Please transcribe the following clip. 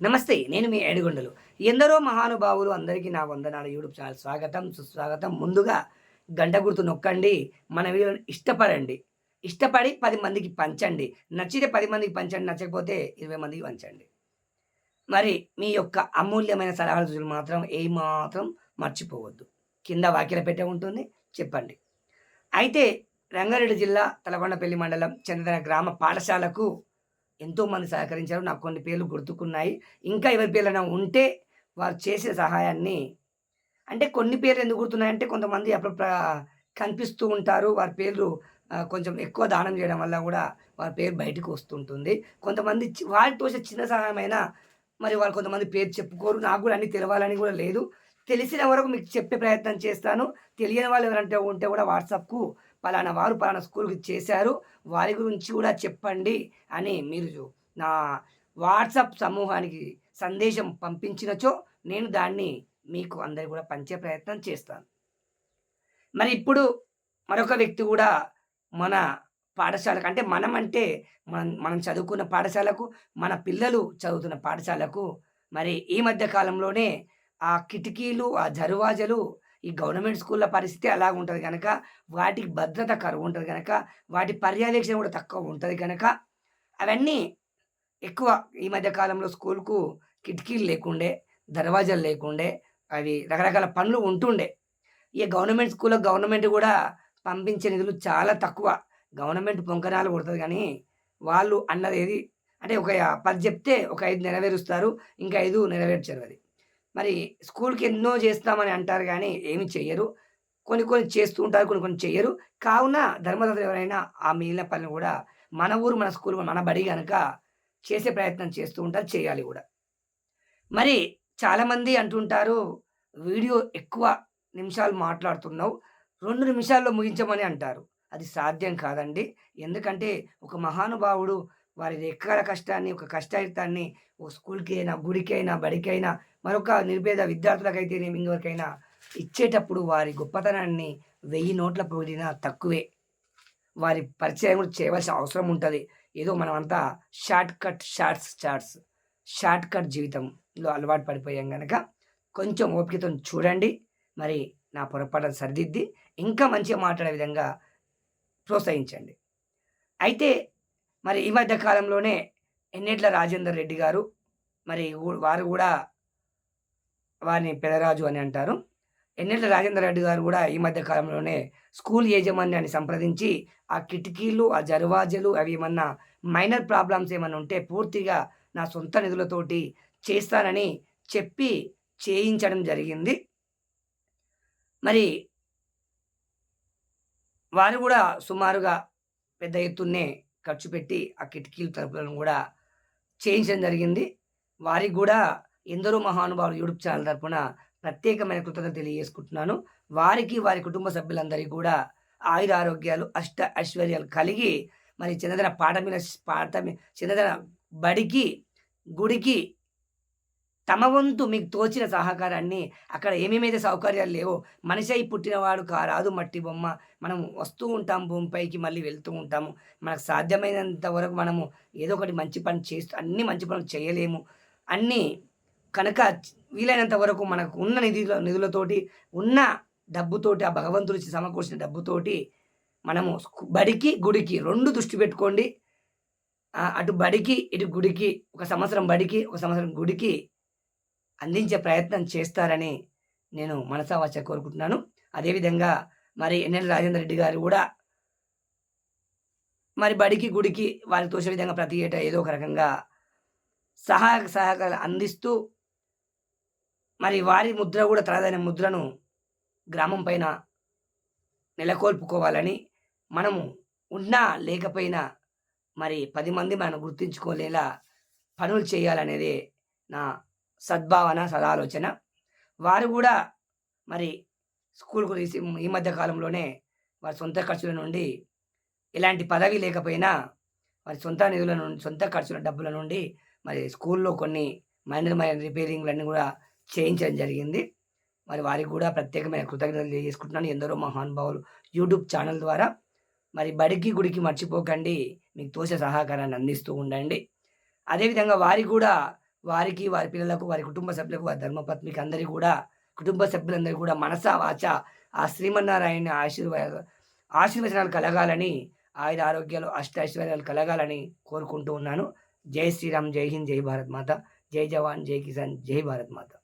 నమస్తే నేను మీ ఏడుగొండలు. ఎందరో మహానుభావులు అందరికీ నా వందనాలు. యూట్యూబ్ ఛానల్ స్వాగతం సుస్వాగతం. ముందుగా గంట గుర్తు నొక్కండి మన వీడియోని ఇష్టపడండి. ఇష్టపడి పది మందికి పంచండి. నచ్చితే పది మందికి పంచండి నచ్చకపోతే ఇరవై మందికి పంచండి. మరి మీ యొక్క అమూల్యమైన సలహాలు సూచనలు మాత్రం ఏమాత్రం మాత్రం మర్చిపోవద్దు. కింద వాక్యల పెట్టే ఉంటుంది చెప్పండి. అయితే రంగారెడ్డి జిల్లా తలకొండపల్లి మండలం చెందిన గ్రామ పాఠశాలకు ఎంతోమంది సహకరించారు నాకు కొన్ని పేర్లు గుర్తుకున్నాయి. ఇంకా ఎవరి పేర్లైనా ఉంటే వారు చేసే సహాయాన్ని అంటే కొన్ని పేర్లు ఎందుకు గుర్తున్నాయంటే కొంతమంది అప్పుడు కనిపిస్తూ ఉంటారు. వారి పేర్లు కొంచెం ఎక్కువ దానం చేయడం వల్ల కూడా వారి పేరు బయటకు వస్తుంటుంది. కొంతమంది చి- వారికి తోచే చిన్న సహాయమైనా మరి వాళ్ళు కొంతమంది పేరు చెప్పుకోరు. నాకు కూడా అన్ని తెలవాలని కూడా లేదు. తెలిసిన వరకు మీకు చెప్పే ప్రయత్నం చేస్తాను. తెలియని వాళ్ళు ఎవరంటే ఉంటే కూడా వాట్సాప్కు పలానా వారు పలానా స్కూల్కి చేశారు వారి గురించి కూడా చెప్పండి అని మీరు నా వాట్సాప్ సమూహానికి సందేశం పంపించినచో నేను దాన్ని మీకు అందరికి కూడా పంచే ప్రయత్నం చేస్తాను. మరి ఇప్పుడు మరొక వ్యక్తి కూడా మన పాఠశాలకు అంటే మనం అంటే మనం మనం చదువుకున్న పాఠశాలకు మన పిల్లలు చదువుతున్న పాఠశాలకు మరి ఈ మధ్య కాలంలోనే ఆ కిటికీలు ఆ జరువాజలు ఈ గవర్నమెంట్ స్కూళ్ళ పరిస్థితి అలాగ ఉంటుంది కనుక వాటికి భద్రత కరువు ఉంటుంది కనుక వాటి పర్యవేక్షణ కూడా తక్కువ ఉంటుంది కనుక అవన్నీ ఎక్కువ ఈ మధ్య కాలంలో స్కూల్కు కిటికీలు లేకుండే దర్వాజాలు లేకుండే అవి రకరకాల పనులు ఉంటుండే. ఈ గవర్నమెంట్ స్కూల్లో గవర్నమెంట్ కూడా పంపించే నిధులు చాలా తక్కువ. గవర్నమెంట్ పొంకనాలు కొడుతుంది కానీ వాళ్ళు అన్నది ఏది? అంటే ఒక పది చెప్తే ఒక ఐదు నెరవేరుస్తారు ఇంకా ఐదు నెరవేర్చరు అది. మరి స్కూల్కి ఎన్నో చేస్తామని అంటారు కానీ ఏమి చెయ్యరు. కొన్ని కొన్ని చేస్తూ ఉంటారు కొన్ని కొన్ని చెయ్యరు. కావున ధర్మదత్తులు ఎవరైనా ఆ మిగిలిన పనులు కూడా మన ఊరు మన స్కూల్ మన బడి కనుక చేసే ప్రయత్నం చేస్తూ ఉంటారు చేయాలి కూడా. మరి చాలామంది అంటుంటారు వీడియో ఎక్కువ నిమిషాలు మాట్లాడుతున్నావు రెండు నిమిషాల్లో ముగించమని అంటారు. అది సాధ్యం కాదండి. ఎందుకంటే ఒక మహానుభావుడు వారి ఎక్కడ కష్టాన్ని ఒక కష్టాయుతాన్ని ఒక స్కూల్కి అయినా గుడికి అయినా బడికి అయినా మరొక నిర్భేద విద్యార్థులకైతే ఇంకెవరికైనా ఇచ్చేటప్పుడు వారి గొప్పతనాన్ని వెయ్యి నోట్ల పోయినా తక్కువే. వారి పరిచయం కూడా చేయవలసిన అవసరం ఉంటుంది. ఏదో మనమంతా shortcut shorts shorts shortcut జీవితంలో అలవాటు పడిపోయాం కనుక కొంచెం ఓపికతో చూడండి. మరి నా పొరపాటును సరిదిద్ది ఇంకా మంచిగా మాట్లాడే విధంగా ప్రోత్సహించండి. అయితే మరి ఈ మధ్య కాలంలోనే ఎన్నెట్ల రాజేందర్ రెడ్డి గారు మరి వారు కూడా వారిని పెదరాజు అని అంటారు. ఎన్నేట్ల రాజేందర్ రెడ్డి గారు కూడా ఈ మధ్య కాలంలోనే స్కూల్ యాజమాన్యాన్ని సంప్రదించి ఆ కిటికీలు ఆ జరువాజలు అవి ఏమన్నా మైనర్ ప్రాబ్లమ్స్ ఏమన్నా ఉంటే పూర్తిగా నా సొంత నిధులతోటి చేస్తానని చెప్పి చేయించడం జరిగింది. మరి వారు కూడా సుమారుగా పెద్ద ఎత్తున్నే ఖర్చు పెట్టి ఆ కిటికీలు తలుపులను కూడా చేయించడం జరిగింది. వారికి కూడా ఎందరో మహానుభావులు యూట్యూబ్ ఛానల్ తరపున ప్రత్యేకమైన కృతజ్ఞత తెలియజేసుకుంటున్నాను. వారికి వారి కుటుంబ సభ్యులందరికీ కూడా ఆయుర ఆరోగ్యాలు అష్ట ఐశ్వర్యాలు కలిగి మరి చిన్నదన పాట మీద పాట చిన్నదన బడికి గుడికి తమ వంతు మీకు తోచిన సహకారాన్ని అక్కడ ఏమేమైతే సౌకర్యాలు లేవో మనిషి అయి పుట్టినవాడు కారాదు మట్టి బొమ్మ. మనం వస్తూ ఉంటాం భూమిపైకి మళ్ళీ వెళ్తూ ఉంటాము. మనకు సాధ్యమైనంత వరకు మనము ఏదో ఒకటి మంచి పని చేస్తూ అన్ని మంచి పనులు చేయలేము. అన్నీ కనుక వీలైనంత వరకు మనకు ఉన్న నిధుల నిధులతోటి ఉన్న డబ్బుతోటి ఆ భగవంతుడు సమకూర్చిన డబ్బుతోటి మనము బడికి గుడికి రెండు దృష్టి పెట్టుకోండి. అటు బడికి ఇటు గుడికి ఒక సంవత్సరం బడికి ఒక సంవత్సరం గుడికి అందించే ప్రయత్నం చేస్తారని నేను మనసావాచ కోరుకుంటున్నాను. అదేవిధంగా మరి ఎన్ఎల్ రాజేంద్ర రెడ్డి గారు కూడా మరి బడికి గుడికి వారికి తోసే విధంగా ప్రతి ఏటా ఏదో ఒక రకంగా సహాయక సహకారాలు అందిస్తూ మరి వారి ముద్ర కూడా తనదైన ముద్రను గ్రామం పైన నెలకొల్పుకోవాలని మనము ఉన్నా లేకపోయినా మరి పది మంది మనం గుర్తించుకోలేలా పనులు చేయాలనేదే నా సద్భావన సదాలోచన. వారు కూడా మరి స్కూల్కు గురించి ఈ మధ్య కాలంలోనే వారి సొంత ఖర్చుల నుండి ఎలాంటి పదవి లేకపోయినా వారి సొంత నిధుల నుండి సొంత ఖర్చుల డబ్బుల నుండి మరి స్కూల్లో కొన్ని మైనర్ మైనర్ రిపేరింగ్లన్నీ కూడా చేయించడం జరిగింది. మరి వారికి కూడా ప్రత్యేకమైన కృతజ్ఞతలు తెలియజేసుకుంటున్నాను. ఎందరో మహానుభావులు యూట్యూబ్ ఛానల్ ద్వారా మరి బడికి గుడికి మర్చిపోకండి. మీకు తోసే సహకారాన్ని అందిస్తూ ఉండండి. అదేవిధంగా వారికి కూడా వారికి, వారి పిల్లలకు, వారి కుటుంబ సభ్యులకు, వారి ధర్మపత్నికి అందరికీ కూడా కుటుంబ సభ్యులందరికీ కూడా మనస, వాచ ఆ శ్రీమన్నారాయణ ఆశీర్వాద ఆశీర్వచనాలు కలగాలని, ఆయుధ ఆరోగ్యాలు, అష్ట ఐశ్వర్యాలు కలగాలని కోరుకుంటూ ఉన్నాను. జై శ్రీరామ్, జై హింద్, జై భారత్ మాత, జై జవాన్, జై కిసాన్, జై భారత్ మాత.